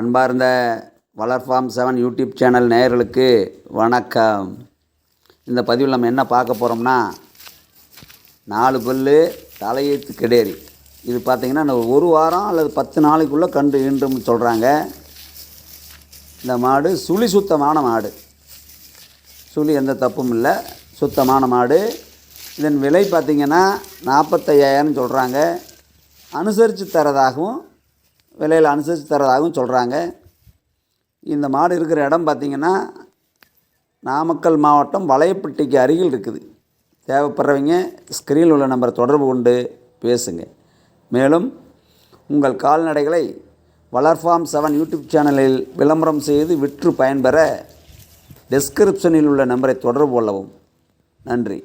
அன்பார்ந்த வளர்ஃபார்ம் seven YouTube channel நேயர்களுக்கு வணக்கம். இந்த பதிவில் நம்ம என்ன பார்க்க போகிறோம்னா நாலு பல்லு தலையெழுத்து கிடேரி இது பார்த்திங்கன்னா ஒரு வாரம் அல்லது பத்து நாளைக்குள்ளே கண்டு ஈன்றும்னு சொல்கிறாங்க இந்த மாடு சுழி சுத்தமான மாடு. சுழி எந்த தப்பும் இல்லை. சுத்தமான மாடு. இதன் விலை பார்த்திங்கன்னா நாற்பத்தையாயிரம் சொல்கிறாங்க அனுசரித்து தரதாகவும் விலையில் அனுசரித்து தரதாகவும் சொல்கிறாங்க இந்த மாடு இருக்கிற இடம் பார்த்திங்கன்னா நாமக்கல் மாவட்டம் வளையப்பட்டிக்கு அருகில் இருக்குது. தேவைப்படுறவங்க ஸ்க்ரீனில் உள்ள நம்பரை தொடர்பு கொண்டு பேசுங்க. மேலும் உங்கள் கால்நடைகளை வளர்ஃபார்ம் செவன் யூடியூப் சேனலில் விளம்பரம் செய்து விற்று பயன்பெற டெஸ்கிரிப்ஷனில் உள்ள நம்பரை தொடர்பு கொள்ளவும். நன்றி.